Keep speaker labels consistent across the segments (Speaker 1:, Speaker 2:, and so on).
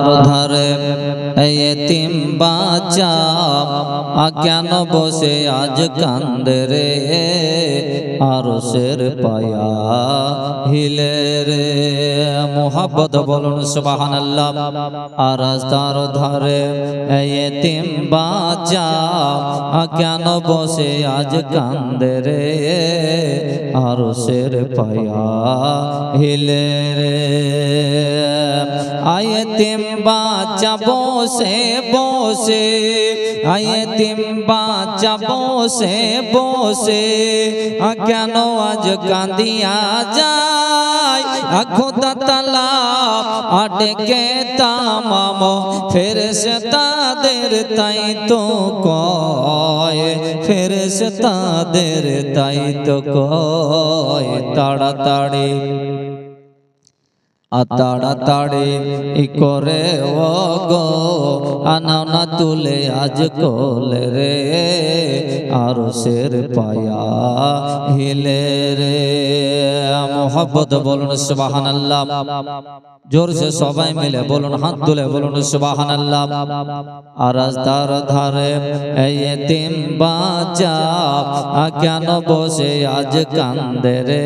Speaker 1: ধারে এতিম বাচ্চা আ কেন বসে আজ কান্দে রে আর সের পায়া হিলে রে। মোহাব্বত বলুন সুবাহান আল্লাহ আর রাস্তার ধারে এতিম বাচ্চা আ কেন বসে আজ কান্দে রে আর সের পায়া হিলে রে। আয়তিম বাচ্চা বসে বসে, আয়তিম বাচ্চা বসে বসে কেন আজ কাঁদিয়া যায়? খোদা তালা আটকে তামাম ফেরেস তাদের তাই তো কয় ফেরেস তাদের তাই তো কয়, তাড়াতাড়ি তাড়াতাড়ি ই করে, ও গো আনানা তুলে আজ কোলে রে আর সের পায়া হিলে রে। মোহাব্বত বলুন সুবাহান আল্লাহ জোরসে সবাই মিলে বলুন, হাত তুলে বলুন সুবাহান আল্লাহ আর রাস্তার ধারে, এই তিন বাচ্চা, আ কেন বসে আজ কান্দে রে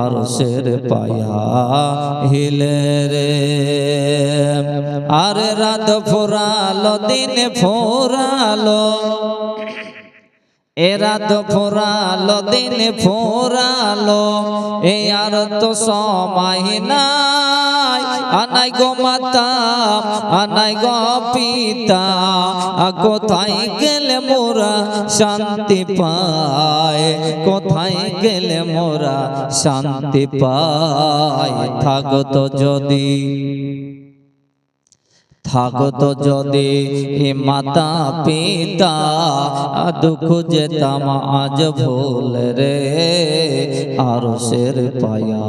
Speaker 1: আর সের পায়া হিলে আর রাত ফোরালো দিন ফোরালো। এরা তো ফোরালো, দিন ফোরালো, এ আর তো সময় নাই। আনাই গো মাতা, আনাই গো পিতা কোথায় গেলে মোরা শান্তি পায়? কোথায় গেলে মোরা শান্তি পায়? থাকতো যদি থাকতো যদি হে মাতা পিতা দুঃখ যেতাম আজ ভুল রে আর শের পায়া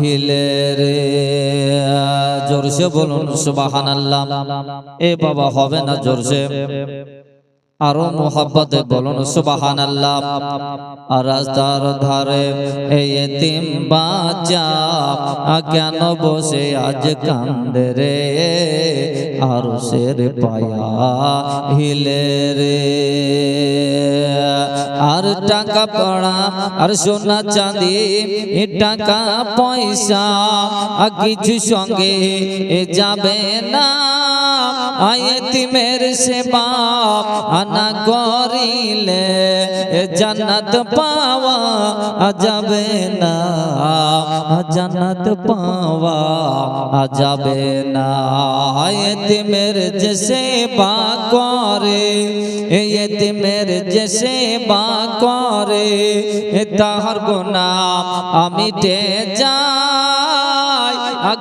Speaker 1: হিলে রে। জোরসে বলুন সুবাহান আল্লাহ এ বাবা হবে না জোরসে? আরও মোহাব্বতে বলুন সুবাহান আল্লাহ রাস্তার ধারে এতিম বাচ্চা আ কেন বসে আজ কান্দে রে? আর সের পায়া হিলে রে। আর টাকা পড়া, আর সোনা চাঁদি টাকা পয়সা কিছু সঙ্গে যাবে না। আয়তিমের সেবা আনা করিলে জান্নাত পাওয়া যাবে না জান্নাত পাওয়া যাবে না আয়তিমের যে সেবা করে এতিমের যে সেবা করে তাহার গোনা আমি টে যাই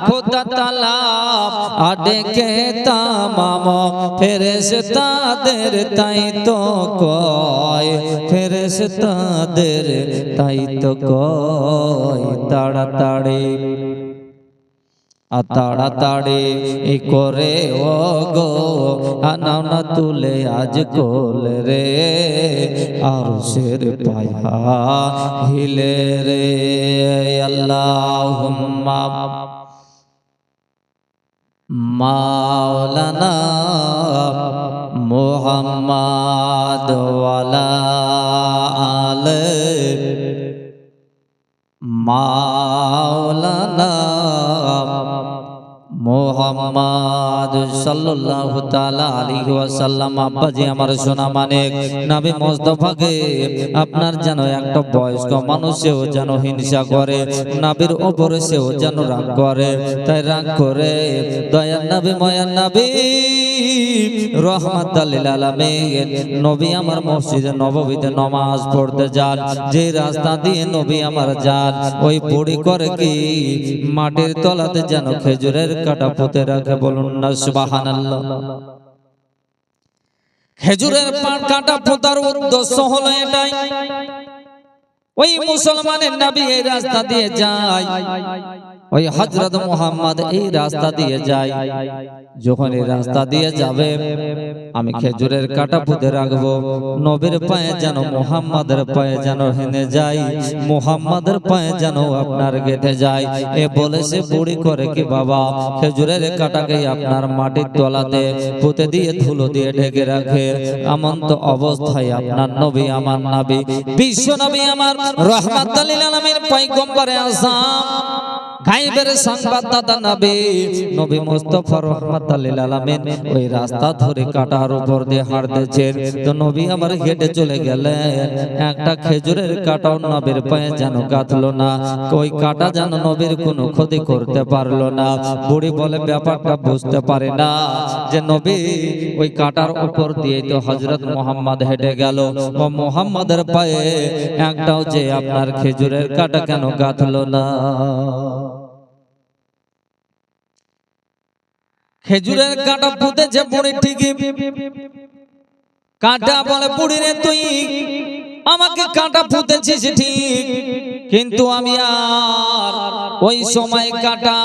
Speaker 1: খোদা তালা আডেকে তামাম। ফেরেস তাদের তাই তো কয় ফেরেস তাদের তাই তো কয়। তাড়াতাড়ি তাড়াতাড়ি ই করে ও গো আনাওনা তুলে আজ কোল রে আর শের পায়া হিলে রে। আল্লাহ মাওলানা মোহাম্মদ ওয়ালা আলে মাওলানা মোহাম্মদ সাল্লাল্লাহু তাআলা আলাইহি ওয়াসাল্লাম, আব্বাজি আমার সোনা নবী মুস্তাফাকে, আপনার যেন একটা বয়স্ক মানুষেও যেন হিংসা করে, নবীর উপরে সেও যেন রাগ করে, তাই রাগ করে, দয়ার নবী, ময়ার নবী। নবী আমার মসজিদে নববীতে নামাজ পড়তে যান। যে রাস্তা দিয়ে নবী আমার যান, ওই করে কি মাটির তলাতে যেন খেজুরের কাটা পুঁতে রাখে বলুন না, সুবহানাল্লাহ। খেজুরের কাটা পোতার উদ্দেশ্য হলো এটাই। ওই মুসলমানের নবী এই রাস্তা দিয়ে যায়। ওই হজরত মোহাম্মদ এই রাস্তা দিয়ে যায়। যখন এই রাস্তা দিয়ে যাবে, আমি খেজুরের কাটা পুঁতে রাখব। নবীর পায়ে যেন, মোহাম্মদের পায়ে যেন হেনে যাই, মোহাম্মদের পায়ে যেন আপনার গেঁথে যায় এ বলে সে বুড়ি করে কি, বাবা, খেজুরের কাটাকে আপনার মাটির তলাতে পুঁতে দিয়ে ধুলো দিয়ে ঢেকে রাখে। এমন তো অবস্থায় আপনার নবী, আমার নবী। বিশ্ব নবী, আমার রহমাত আসাম। গাইবের সংবাদদাতা নবী নবী মুস্তাফা রহমাতুল্লাহ আলামিন ওই রাস্তা ধরে কাটার উপর দিয়ে হাঁটতেছেন। তো নবী আমার হেঁটে চলে গেলেন। একটা খেজুরের কাটাও নবীর পায়ে যেন গাঁথলো না। ওই কাটা যেন নবীর কোনো ক্ষতি করতে পারল না। বুড়ি বলে ব্যাপারটা বুঝতে পারে না যে নবী ওই কাটার উপর দিয়ে তো হজরত মোহাম্মদ হেঁটে গেল। ও মোহাম্মদের পায়ে একটাও যে আপনার খেজুরের কাটা কেন গাঁথলো না? খেজুরের কাটা পুঁতেছে বুড়ি ঠিকই কাঁটা বলে বুড়ি রে তুই আমাকে কাটা পুঁতেছিস ঠিক, কিন্তু আমি আর ওই সময় কাটা,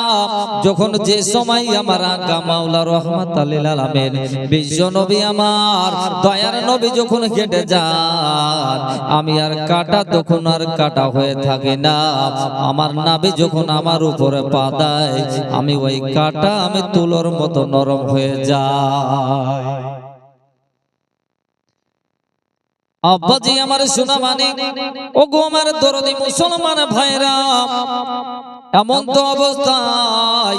Speaker 1: যখন যে সময় আমার আকা মাওলা রহমাত আলামিন, বিশ্ব নবী আমার দয়ার নবী যখন কেটে যান, আমি আর কাটা তখন আর কাটা হয়ে থাকে না। আমার নাবি যখন আমার উপরে পা দেয়, আমি ওই কাটা আমি তুলোর মতো নরম হয়ে যায়। আব্বাজি আমার সোনা মানে ও গো আমার দরদি মুসলমান ভাইরা। এমন তো অবস্থায়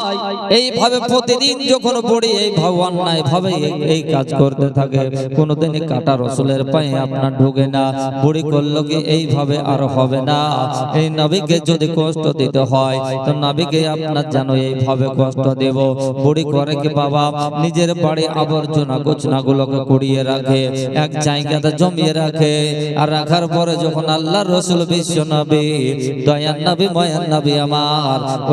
Speaker 1: এইভাবে প্রতিদিন যখন পড়ি, এই ভগবান নাই ভাবে এই কাজ করতে থাকে। কোনোদিন কাটা রসুলের পায়ে আপনার ঢুকে না, বুড়ি করল কি এইভাবে আর হবে না। এই নবীকে যদি কষ্ট দিতে হয়, তো নবীকে আপনার যেন এইভাবে কষ্ট দেব। বুড়ি করে কি বাবা, নিজের বাড়ি আবর্জনা গোচনা গুলোকে কুড়িয়ে রাখে, এক জায়গাতে জমিয়ে রাখে, আর রাখার পরে যখন আল্লাহ রসুল বিশ্ব নবী দয়ান নবী ময়ান নবী আমার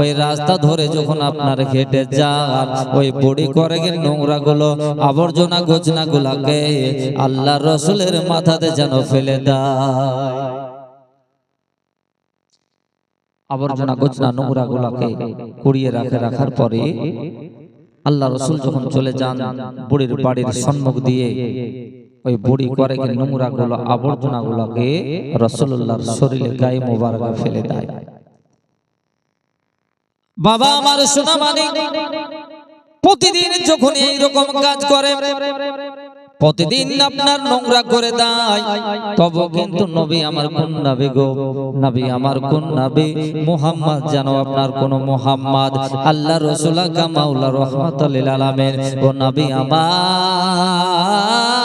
Speaker 1: ওই রাস্তা ধরে যখন আপনার হেঁটে যান, ওই বুড়ি করে নোংরা গুলো আবর্জনা গোচনা গুলাকে আল্লাহ রসুলের মাথাতে যেন ফেলে দেয়। আবর্জনা গোচনা নোংরা গুলাকে কুড়িয়ে রাখে, রাখার পরে আল্লাহ রসুল যখন চলে যান, বুড়ির বাড়ির সম্মুখ দিয়ে, ওই বুড়ি করে নোংরা গুলো আবর্জনা গুলাকে রসুল্লাহর শরীরে গায়ে মোবারকে ফেলে দেয়। বাবা আমার সোনা মানে প্রতিদিন যখন এইরকম কাজ করে, প্রতিদিন আপনার নোংরা করে দেয়। তবে কিন্তু নবী আমার কোন নবী গো আমার কোন নবী মুহাম্মদ যেন আপনার কোন মুহাম্মদ। আল্লাহ রসুল্লাহ কামাউল্লাহ রহমতুল্লিল আলমের ও নবী আমার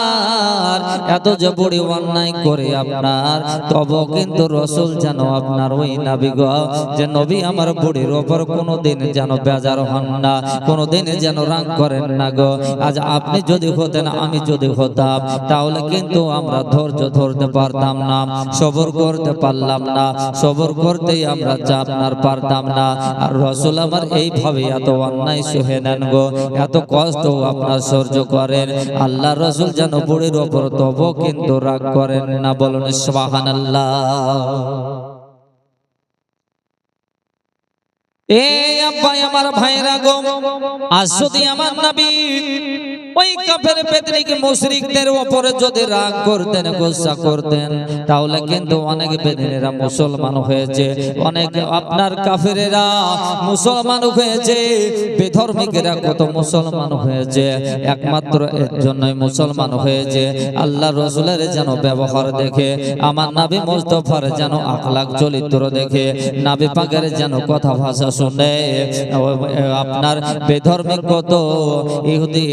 Speaker 1: এত যে বড়ি অন্যায় করে আপনার তব কিন্তু রসুল যেন আপনার ওই নবী গো, যে নবী আমার বুড়ির ওপর কোনোদিন যেন বেজার হন না, কোনোদিন যেন রাগ করেন না গো। আজ আপনি যদি হতেন, আমি যদি হতাম, তাহলে কিন্তু আমরা ধৈর্য ধরতে পারতাম না, সবর করতে পারলাম না, সবর করতেই আমরা যা আপনার পারতাম না। আর রসুল আমার এইভাবে এত অন্যায় সহে নেন গো, এত কষ্ট আপনার সহ্য করেন। আল্লাহ রসুল যেন বুড়ির ওপর তব কিন্তু রাগ করেন না বলুন সোহান আল্লাহ এই আব্বাই আমার ভাইরা গো, আজ যদি আমার নবী ওই কাফের মুশরিকদের উপরে যদি রাগ করতেন করতেন, তাহলে কিন্তু অনেক মুসলমান হয়েছে। অনেক আপনার কাফেরেরা মুসলমান হয়েছে, বেধর্মিকেরা কত মুসলমান হয়েছে। একমাত্র এর জন্যই মুসলমান হয়েছে। আল্লাহ রসুলের যেন ব্যবহার দেখে, আমার নাবি মোস্তফার যেন আখলাক চরিত্র দেখে, নাবি পাকের যেন কথা ভাষা শুনে আপনার বেধর্মিক কত? ইহুদি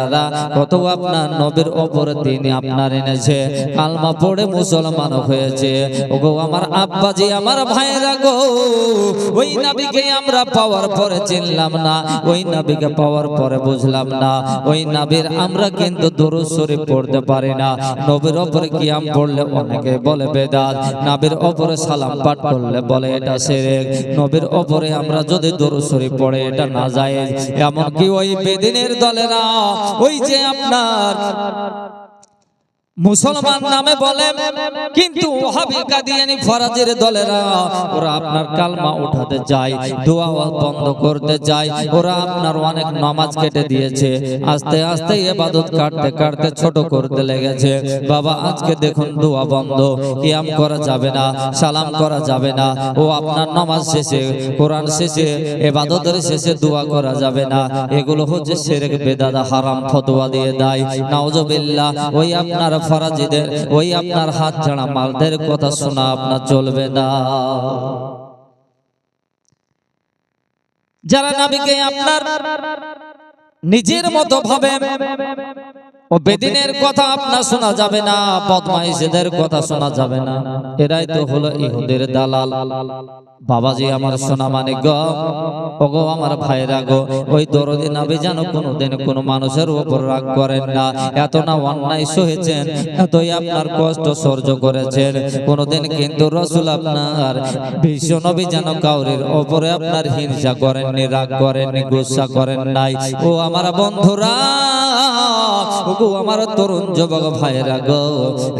Speaker 1: নাসারারা কত আপনার নবীর ওপরে তিনি আপনার এনেছে। কালমা পড়ে মুসলমান হয়েছে। ওগো আমার আব্বাজি, আমার ভাইরা গো, ওই নাবিকে আমরা পাওয়ার পরে চিনলাম না, ওই নাবিকে পাওয়ার পরে বুঝলাম না, ওই নাবির আমরা কিন্তু দরুদ পড়তে পারি না। নবীর ওপরে কিয়াম পড়লে অনেকে বলে বেদাত, নাবির ওপরে সালাম পাঠ করলে বলে এটা সেরেক। নবীর ওপরে আমরা যদি দরুদ পড়ে এটা না যায়, এমনকি ওই বেদিনের দলেরা ওই যে আপনার। মুসলমান নামে বলে, কিন্তু দলেরা, ওরা আপনার কালমা উঠাতে যায় দোয়া বন্ধ করতে যায় ওরা আপনার অনেক নামাজ কেটে দিয়েছে, আস্তে আস্তে কাটতে কাটতে ছোট করতে লেগেছে। বাবা, আজকে দেখুন দোয়া বন্ধ করা যাবে না, সালাম করা যাবে না, ও আপনার নামাজ শেষে, কোরআন শেষে এবাদতের শেষে দোয়া করা যাবে না। এগুলো হচ্ছে সেরেক বেদাদা হারাম ফতোয়া দিয়ে দেয়। নাউজুবিল্লাহ, ওই আপনার ফরাজিদের ওই আপনার হাত ছাড়া মালদের কথা শোনা আপনার চলবে না। যারা নাবিকে আপনার নিজের মতো ভাবে ও বেদিনের কথা আপনার শোনা যাবে না, বদমাইশদের কথা শোনা যাবে না। এরাই তো হলো ইহুদের দালাল। বাবাজি আমার সোনা মানে গ, ওগো আমার ভাইরা গো, ওই দরদি নাবি যেন কোনোদিন কোনো মানুষের উপর রাগ করেন না। এত না অন্যায় সহেছেন, এতই আপনার কষ্ট সহ্য করেছেন। কোনোদিন কিন্তু রসুল আপনার, বিশ্ব নবী যেন কাউরির ওপরে আপনার হিংসা করেননি, রাগ করেননি, গুসা করেন নাই। ও আমার বন্ধুরা ওগো আমার তরুণ যুবক ভাইরা গো,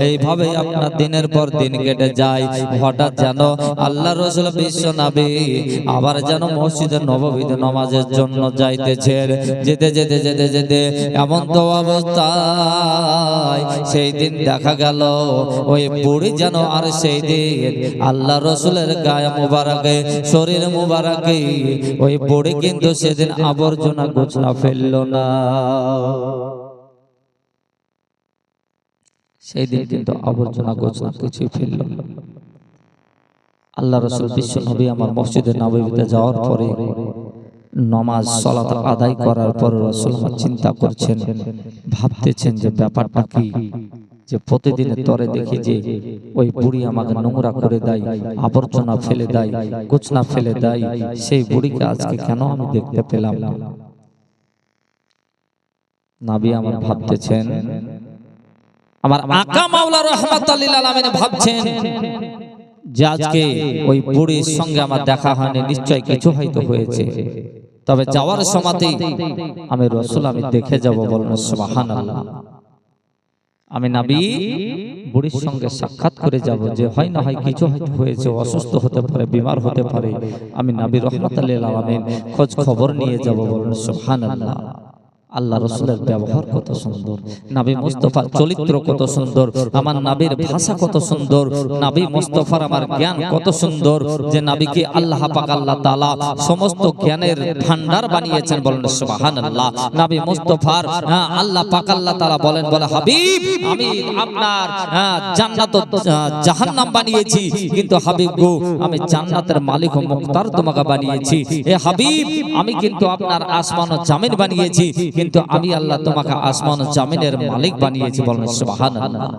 Speaker 1: এইভাবে আপনার দিনের পর দিন কেটে যায়। হঠাৎ যেন আল্লাহ রসুল বিশ্ব নাবি আবার যেন মসজিদে নববীতে নমাজের জন্য যাইতেছেন যেতে যেতে যেতে যেতে এমন তো অবস্থায় সেই দিন দেখা গেল, ওই বুড়ি যেন আর সেই দিন আল্লাহ রসুলের গায়ে মুবারকে, শরীর মুবারকে, ওই বুড়ি কিন্তু সেদিন আবর্জনা গোছনা ফেলল না। সেই দিন কিন্তু আবর্জনা গোছনা কিছুই ফেলল আল্লাহ রসুল বিশ্ব নবী আমার মসজিদে নবীতে যাওয়ার পরে নমাজ সলাত আদায় করার পর রসুল চিন্তা করছেন ভাবতেছেন যে ব্যাপারটা কি? যে প্রতিদিনের তরে দেখি যে ওই বুড়ি আমাকে নোংরা করে দেয় আবর্জনা ফেলে দেয় গোছনা ফেলে দেয় সেই বুড়িকে আজকে কেন আমি দেখতে পেলাম না? নাবি আমার ভাবতেছেন আমার আকা মাওলা রহমাতুল্লিল আলামিন ভাবছেন যে আজকে ওই বুড়ির সঙ্গে আমার দেখা হয়নি নিশ্চয় কিছু হয়তো হয়েছে। তবে যাওয়ার সময়তেই আমি রসুল আমি দেখে যাব বলুন সুবহানাল্লাহ। আমি নাবি বুড়ির সঙ্গে সাক্ষাৎ করে যাব যে হয় না হয় কিছু হয়তো হয়েছে অসুস্থ হতে পারে বিমার হতে পারে। আমি নাবি রহমাতুল্লিল আলামিন খোঁজ খবর নিয়ে যাব বলুন সুবহানাল্লাহ। আল্লাহ রসুলের ব্যবহার কত সুন্দর। নাবি মুস্তফার চরিত্র কত সুন্দর। আমার নাবির ভাষা কত সুন্দর। নাবি মুস্তফার আমার জ্ঞান কত সুন্দর। যে নাবিকে আল্লাহ পাক আল্লাহ তাআলা সমস্ত জ্ঞানের ভান্ডার বানিয়েছেন বলেন সুবহানাল্লাহ। নাবি মুস্তফার হ্যাঁ, আল্লাহ পাক আল্লাহ তাআলা বলেন বলে হাবিব আমি আপনার হ্যাঁ, জান্নাত জাহান্নাম বানিয়েছি। কিন্তু হাবিব গো আমি জান্নাতের মালিক ও মুক্তার তোমাকে বানিয়েছি এ হাবিব আমি কিন্তু আপনার আসমান ও জামিন বানিয়েছি। কিন্তু আমি আল্লাহ তোমাকে আসমান জামিনের মালিক বানিয়েছি বলেন। সুবহানাল্লাহ।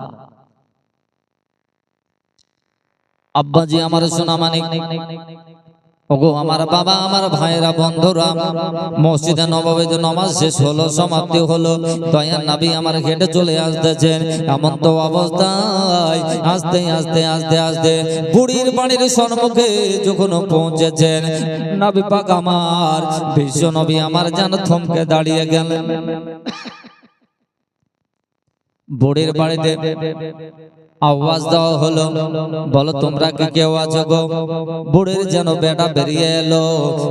Speaker 1: আব্বাজি আমার সোনা মানিক। ওগো আমার বাবা, আমার ভাইরা বন্ধুরা, মসজিদে নববীতে নামাজ শেষ হলো, সমাপ্তি হলো, দয়ার নাবি আমার ঘেটে চলে আসতেছেন এমন তো অবস্থায় আস্তে, আসতে আসতে আসতে বুড়ির বাড়ির সম্মুখে যখন পৌঁছেছেন নবী পাক আমার, বিশ্ব নবী আমার যেন থমকে দাঁড়িয়ে গেলেন। বুড়ির বাড়িতে আওয়াজ দেওয়া হলো। বলো, তোমরা কি কেউ আছো গো? বুড়ির যেন বেটা বেরিয়ে এলো।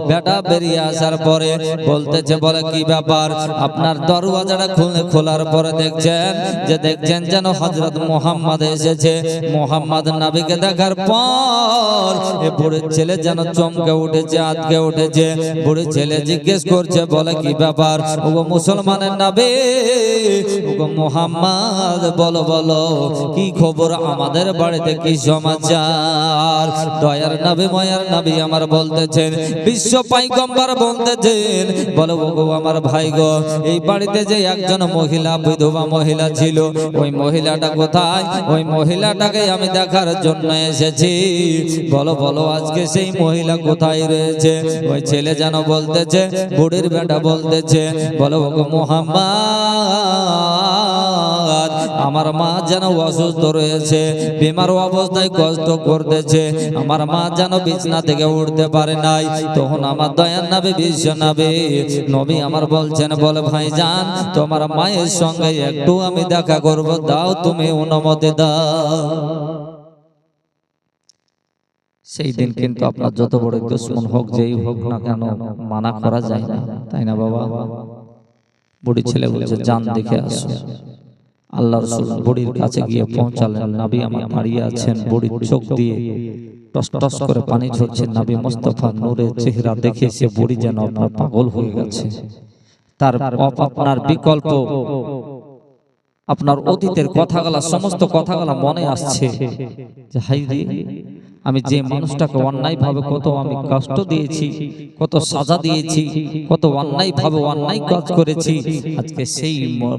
Speaker 1: বেটা বেরিয়ে আসার পরে বলতেছে, বলে, কি ব্যাপার? আপনার দরওয়াজাটা খুলে খোলার পরে দেখছেন যে, দেখছেন যেন হজরত মোহাম্মদ এসেছে। মোহাম্মদ নাবিকে দেখার পর এ বুড়ির ছেলে যেন চমকে উঠেছে, আতকে উঠেছে। বুড়ির ছেলে জিজ্ঞেস করছে, বলে, কি ব্যাপার? ওগো মুসলমানের নাবে? ওগো মোহাম্মদ? বলো বলো, কি খবর? আমাদের বাড়িতে কি সমাচার দয়ার নবী, ময়ার নবী আমার বলতেছেন, বিশ্ব পাইগম্বর বলতেছেন, বলো ওগো আমার ভাই গো, এই বাড়িতে যে একজন মহিলা, বিধবা মহিলা ছিল, ওই মহিলাটা কোথায়? ওই মহিলাটাকে আমি দেখার জন্য এসেছি। বলো বলো, আজকে সেই মহিলা কোথায় রয়েছে? ওই ছেলে যেন বলতেছে, বুড়ির বেটা বলতেছে, বলো ওগো মোহাম্মদ। আমার মা যেন অসুস্থ রয়েছে বিমার অবস্থায় কষ্ট করতেছে। আমার মা যেন বিছনা থেকে উঠতে পারে নাই। তখন আমার দয়ার নাবে, বিশ্ব নাবে, নবী আমার বলছেন, বলে ভাই যান তোমার মায়ের সঙ্গে একটু আমি দেখা করব, দাও তুমি অনুমতি দাও। সেই দিন কিন্তু আপনার যত বড় দুশ্মন হোক, যেই হোক না কেন, মানা করা যায় না। তাই না বাবা? বুড়ি ছেলে বলছে জান দেখে আসো। আল্লাহ রসুল বুড়ির কাছে গিয়ে পৌঁছালেন। নাবি আমার দাঁড়িয়ে আছেন, বুড়ির চোখ দিয়ে। টস টস করে পানি ঝরছে। নাবি মোস্তফা নূরের চেহারা দেখে সে বুড়ি যেন আপনার পাগল হয়ে গেছে। তার আপনার বিকল্প, আপনার অতীতের কথাগুলা, সমস্ত কথাগুলা মনে আসছে। যে হাই আমি যে মানুষটাকে অন্যায় ভাবে কত আমি কষ্ট দিয়েছি কত সাজা দিয়েছি কত অন্যায় ভাবে অন্যায় কাজ করেছি। আজকে সেই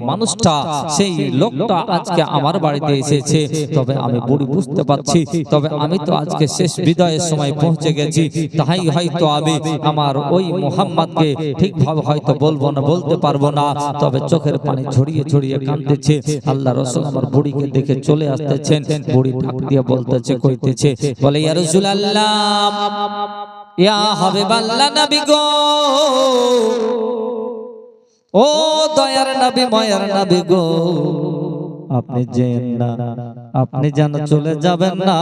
Speaker 1: মানুষটা সেই লোকটা আজকে আমার বাড়িতে এসেছে। তবে আমি বুড়ি বুঝতে পারছি তবে আমি তো আজকে শেষ বিদায়ের সময় পৌঁছে গেছি। তাই হয়তো আমি আমার ওই মোহাম্মদকে ঠিকভাবে হয়তো বলব না বলতে পারব না। তবে চোখের পানি ছড়িয়ে ছড়িয়ে কাঁদতেছে। আল্লাহ রসুল আমার বুড়িকে দেখে চলে আসতেছেন বুড়ি ডাক দিয়ে বলতেছে কইতেছে বলে, ইয়া আল্লাহ ইয়া হাবিবাল্লাহ নবী গো। ও দয়ার নবী, ময়ার নবী গো। আপনি যেন না আপনি যেন চলে যাবেন না।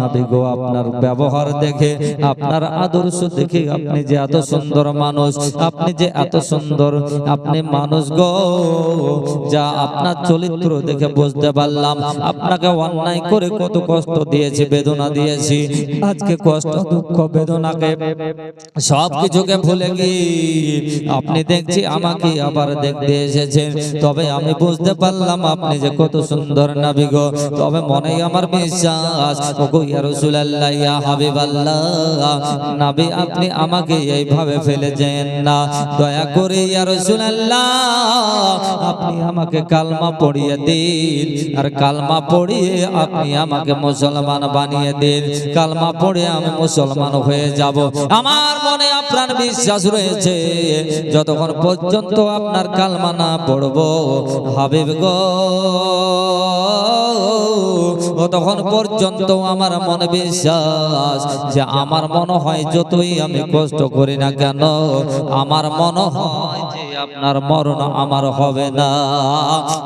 Speaker 1: নবী গো আপনার ব্যবহার দেখে আপনার আদর্শ দেখে আপনি যে এত সুন্দর মানুষ আপনি যে এত সুন্দর আপনি মানুষ গো যা আপনার চরিত্র দেখে বুঝতে পারলাম। আপনাকে অন্যায় করে কত কষ্ট দিয়েছি বেদনা দিয়েছি। আজকে কষ্ট দুঃখ বেদনাকে সব কিছুকে ভুলে গিয়ে আপনি দেখছি আমাকে আবার দেখতে এসেছেন তবে আমি বুঝতে পারলাম আপনি যে কত সুন্দর নাবি গো তবে মনে আমার বিশ্বাস, ওগো হাবিবাল্লাহ, নবী আপনি আমাকে এইভাবে ফেলে যেন না। দয়া করে ইয়া আপনি আমাকে কালমা পড়িয়ে দিন। আর কালমা পড়িয়ে আপনি আমাকে মুসলমান বানিয়ে দিন। কালমা পড়ে আমি মুসলমান হয়ে যাব। আমার মনে আপনার বিশ্বাস রয়েছে, যতক্ষণ পর্যন্ত আপনার কালমা না পড়ব, হাবিব গো। তখন পর্যন্ত আমার মনে বিশ্বাস যে আমার মনে হয় যতই আমি কষ্ট করি না কেন, আমার মনে হয় আপনার মরণ আমার হবে না।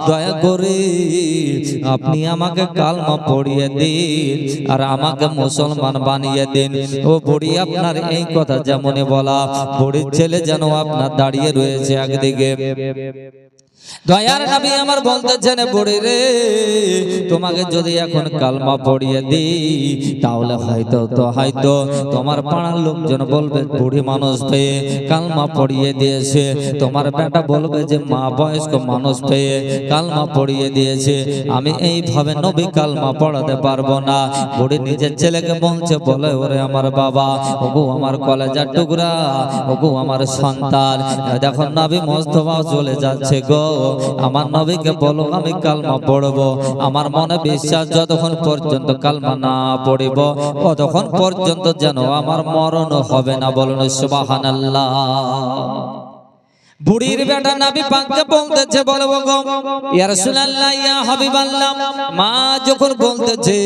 Speaker 1: দয়া করে আপনি আমাকে কালমা পড়িয়ে দিন আর আমাকে মুসলমান বানিয়ে দিন। ও বুড়ি, আপনার এই কথা যেমন বলা, বুড়ির ছেলে যেন আপনার দাঁড়িয়ে রয়েছে একদিকে। দয়ার নবী আমার বলতেছেন, বুড়ি রে, তোমাকে যদি এখন কালমা পড়িয়ে দিই, তাহলে হয়তো তো, হয়তো তোমার পাড়ার লোকজন বলবে, বুড়ি মানুষ পেয়ে কালমা পড়িয়ে দিয়েছে। তোমার বেটা বলবে যে, মা বয়স্ক মানুষ পেয়ে কালমা পড়িয়ে দিয়েছে। আমি এইভাবে নবী কালমা পড়াতে পারব না। বুড়ি নিজের ছেলেকে বলছে, বলে ওরে আমার বাবা, ওগো আমার কলেজার টুকরা, ওগো আমার সন্তান। দেখো নবী মোস্তফা চলে যাচ্ছে গো। আমার নবীকে বলো আমি কালমা পড়ব। আমার মনে বিশ্বাস যতক্ষণ পর্যন্ত কালমা না পড়িব, ততক্ষণ পর্যন্ত যেন আমার মরণ হবে না। বলুন, সুবহানাল্লাহ। বুড়ির বেটা নাবি পাককে বলতেছে বলব গো ইয়া রাসূলুল্লাহ ইয়া হাবিবাল্লাহ মা যখন বলতেছে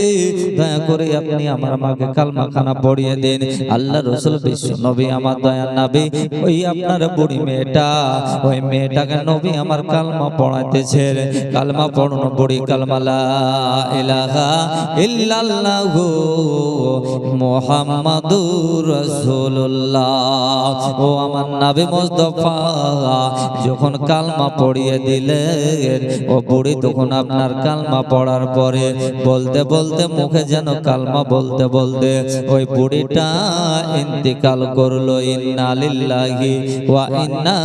Speaker 1: দয়া করে আপনি আমার মাকে কালমা খানা পড়িয়ে দিন। আল্লাহ রাসূল বিশ্ব নবী আমার দয়ার নবী ওই আপনার বুড়ি মেয়েটা ওই মেয়েটাকে নবী আমার কালমা পড়াইতেছে। কালমা পড়নো বুড়ি কালমা লা ইলাহা ইল্লাল্লাহু মুহাম্মাদুর রাসূলুল্লাহ। ও আমার নবী মুস্তাফা যখন কালমা পড়িয়ে দিলেন, ও বুড়ি তখন আপনার কালমা পড়ার পরে বলতে বলতে মুখে যেন কালমা বলতে বলতে ওই বুড়িটা ইন্তিকাল করল, ইন্না লিল্লাহি ওয়া ইন্না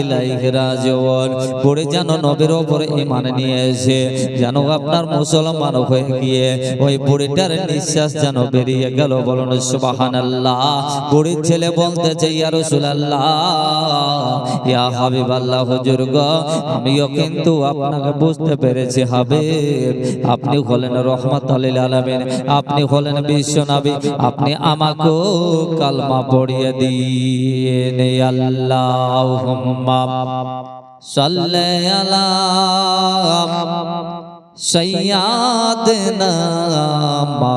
Speaker 1: ইলাইহি রাজিউন। বুড়ি যেন নবীর উপরে ঈমান নিয়ে এসে যেন আপনার মুসলমান হয়ে গিয়ে ওই বুড়িটার নিঃশ্বাস যেন বেরিয়ে গেল, বলুন সুবহানাল্লাহ। বুড়ির ছেলে বলতেছে ইয়া রাসূলুল্লাহ ইয়া হাবিবাল্লাহ হুজুর গো, আমিও কিন্তু আপনাকে বুঝতে পেরেছি হাবিব। আপনি হলেন রহমত আলিল আপনি হলেন বিশ্ব নবী, আপনি আমাকেও কালমা পড়িয়ে দিয়ে আল্লাহুম্মা সাল্লে আলা সৈয়াদনা মা